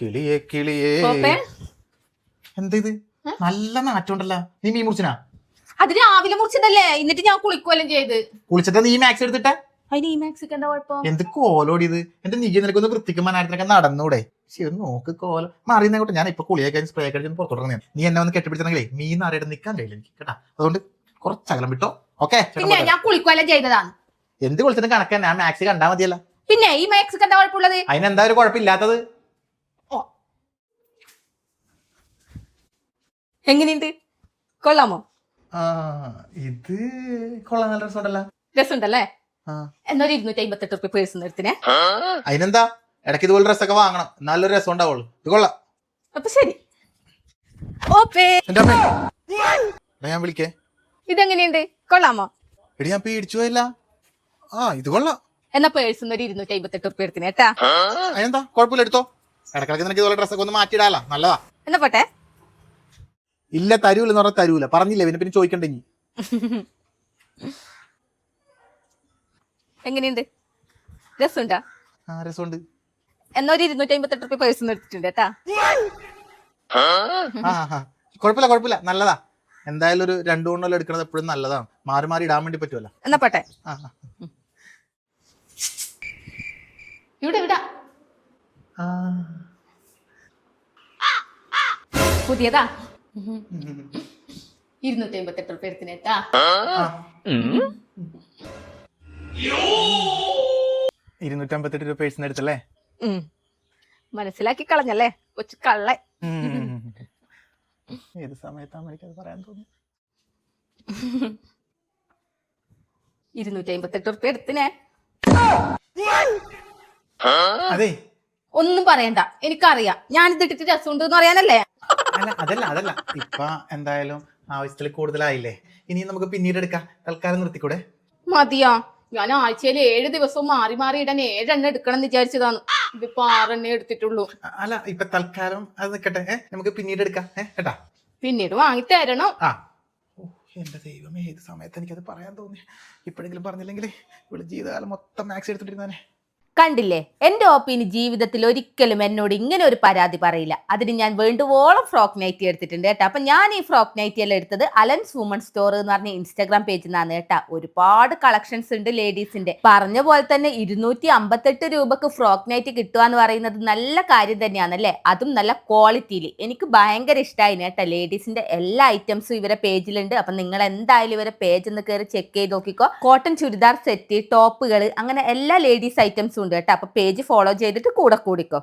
കിളിയേ കിളിയേ. പോപ്പേ. എന്താ ഇത് നല്ല നാറ്റുണ്ടല്ലോ നീ മീൻ മുറിച്ചിനാ? അത് രാവിലെ മുറിച്ചതല്ലേ? എന്നിട്ട് ഞാൻ കുളിക്കുവല്ലോ ചെയ്ത്. കുളിച്ചിട്ട് നീ മാക്സ് എടുത്തിട്ട? അതിന് ഈ മാക്സിക്ക് എന്താ കുഴപ്പം? എന്ത് കോലോടിയത് എന്റെ നീ നിനക്കൊന്ന് വൃത്തിക്കും മനാരത്തിനൊക്കെ നടന്നൂടെ. ശരി ഒന്ന് നോക്ക് കോലം. മാറിയുന്ന കൂട്ടെ ഞാൻ ഇപ്പൊ കുളിയൊക്കെ സ്പ്രേ ഒക്കെ പുറത്തുടങ്ങി നീ എന്നെ ഒന്ന് കെട്ടിപ്പിടിച്ചെങ്കിലേ മീൻ അറിയാതെ നിൽക്കാൻ കഴിയില്ല എനിക്ക് കേട്ടാ. അതുകൊണ്ട് കുറച്ചകലം വിട്ടോ. ഓക്കെ പിന്നെ ഞാൻ കുളിക്കുവല്ലോ ചെയ്തതാണ്. എന്ത് കുളിച്ചിട്ട് കണക്കാൻ ഞാൻ മാക്സ് കണ്ടാ മതിയല്ല. പിന്നെ ഈ മാക്സിക്ക് എന്താ കുഴപ്പമുള്ളത്? അതിനെന്താ ഒരു കുഴപ്പമില്ലാത്തത്? എങ്ങനെയുണ്ട്? കൊള്ളാമോ? ആ ഇത് കൊള്ളാൻ നല്ല രസമുണ്ടല്ല. രസമുണ്ടല്ലേ? ആ. എന്നൊരു ഇരുന്നൂറ്റി അമ്പത്തെട്ട് റുപ്യ പേഴ്സ് നിർത്തിനെ അതിനെന്താ? ഇടയ്ക്ക് ഇതുപോലെ ഡ്രസ്സൊക്കെ വാങ്ങണം. നല്ലൊരു രസം ഉണ്ടാവുള്ളൂ ഇത് കൊള്ളാം. അപ്പൊ ശരി. ഓപ്പേ. ഞാൻ വിളിക്കേ. ഇതെങ്ങനെയുണ്ട്? കൊള്ളാമോ? എടി ഞാൻ പേടിച്ചു പോയല്ല. ആ ഇത് കൊള്ളാം. എന്നാ പേഴ്സ് ഒരു ഇരുന്നൂറ്റി അമ്പത്തെട്ട് റുപ്യ എടുത്തിനെ കേട്ടാ. അതിനെന്താ? കുഴപ്പമില്ല എടുത്തോ. ഇടക്കിടക്ക് നിനക്ക് ഇതുപോലെ ഡ്രസ്സൊക്കെ ഒന്ന് മാറ്റിയിടാലോ. നല്ലതാ. എന്നാ പോട്ടെ. ഇല്ല തരൂല എന്ന് പറഞ്ഞാൽ തരൂല. പറഞ്ഞില്ലേ പിന്നെ പിന്നെ ചോദിക്കണ്ടേ ഇനി? എങ്ങനെയുണ്ട്? രസമുണ്ടാ? ആ രസമുണ്ട്. എന്നാ ഒരു ഇരുന്നൂറ്റി അമ്പത്തെട്ട് റുപ്യ പേഴ്സ് എടുത്തിട്ടുണ്ട് കേട്ടാ. ആ ആ കുഴപ്പമില്ല കുഴപ്പമില്ല. നല്ലതാ. എന്തായാലും ഒരു രണ്ടു കൊണ്ടല്ലോ എടുക്കണത് എപ്പോഴും നല്ലതാണ്. മാറി മാറി ഇടാൻ വേണ്ടി പറ്റുമല്ലോ. എന്നാ പട്ടെ. ആ ആ. ഇവിടെ ഇവിടെ. ആ. പുതിയതാ. ഇരുന്നൂറ്റി അമ്പത്തെട്ട് റുപ്യ എടുത്തിന് കേട്ടാ. ഇരുന്നൂറ്റമ്പത്തെട്ട് രൂപ പേഴ്സിന് എടുത്തല്ലേ? മനസ്സിലാക്കി കളഞ്ഞല്ലേ? കൊച്ചു കള്ള ഏത് സമയത്താണ് എനിക്കത് പറയാൻ തോന്നി ഇരുന്നൂറ്റി അമ്പത്തെട്ട് റുപ്യ എടുത്തിനെ. അതെ. ഒന്നും പറയണ്ട. എനിക്കറിയാം. ഞാനിത് ഇട്ടിട്ട് രസമുണ്ട് എന്ന് പറയാനല്ലേ? അല്ല അതല്ല അതല്ല. ഇപ്പൊ എന്തായാലും ആവശ്യത്തിൽ കൂടുതലായില്ലേ? ഇനി നമുക്ക് പിന്നീട് എടുക്കാം. തൽക്കാലം നിർത്തിക്കൂടെ? മതിയാ. ഞാൻ ആഴ്ചയിൽ ഏഴ് ദിവസവും മാറി മാറി ഇടാൻ ഏഴെണ്ണം എടുക്കണം എന്ന് വിചാരിച്ചതാണ്. ഇതിപ്പോ ആറെണ്ണേ എടുത്തിട്ടുള്ളൂ. അല്ല ഇപ്പൊ തൽക്കാലം അത് നിക്കട്ടെ. ഏ നമുക്ക് പിന്നീട് എടുക്കാം. ഏ കേട്ടാ? പിന്നീട് വാങ്ങി തരണം. ആ. ഓ എന്റെ ദൈവമേ ഏത് സമയത്ത് എനിക്കത് പറയാൻ തോന്നി? ഇപ്പോഴെങ്കിലും പറഞ്ഞില്ലെങ്കിൽ ഇവിടെ ജീവിതകാലം മൊത്തം മാക്സ് എടുത്തിട്ടിരുന്നാനെ കണ്ടില്ലേ? എന്റെ ഓപ്പിന് ജീവിതത്തിൽ ഒരിക്കലും എന്നോട് ഇങ്ങനെ ഒരു പരാതി പറയില്ല. അതിന് ഞാൻ വേണ്ടുവോളം ഫ്രോക്ക് നൈറ്റി എടുത്തിട്ടുണ്ട് കേട്ടോ. അപ്പൊ ഞാൻ ഈ ഫ്രോക്ക് നൈറ്റി എല്ലാം എടുത്തത്. അലൻസ് വുമൺ സ്റ്റോർ എന്ന് പറഞ്ഞ ഇൻസ്റ്റാഗ്രാം പേജിൽ നിന്നാണ് കേട്ടോ. ഒരുപാട് കളക്ഷൻസ് ഉണ്ട് ലേഡീസിന്റെ പറഞ്ഞ പോലെ തന്നെ ഇരുന്നൂറ്റി അമ്പത്തെട്ട് രൂപക്ക് ഫ്രോക്ക് നൈറ്റി കിട്ടുക എന്ന് പറയുന്നത് നല്ല കാര്യം തന്നെയാണ് അല്ലേ? അതും നല്ല ക്വാളിറ്റിയിൽ എനിക്ക് ഭയങ്കര ഇഷ്ടമായി കേട്ടോ ലേഡീസിന്റെ എല്ലാ ഐറ്റംസും ഇവരെ പേജിലുണ്ട് അപ്പൊ നിങ്ങൾ എന്തായാലും ഇവരെ പേജ് ഒന്ന് കയറി ചെക്ക് ചെയ്ത് നോക്കിക്കോ. കോട്ടൺ ചുരിദാർ സെറ്റ് ടോപ്പുകൾ അങ്ങനെ എല്ലാ ലേഡീസ് ഐറ്റംസും കേട്ടോ. അപ്പൊ പേജ് ഫോളോ ചെയ്തിട്ട് കൂടെ കൂടിക്കോ.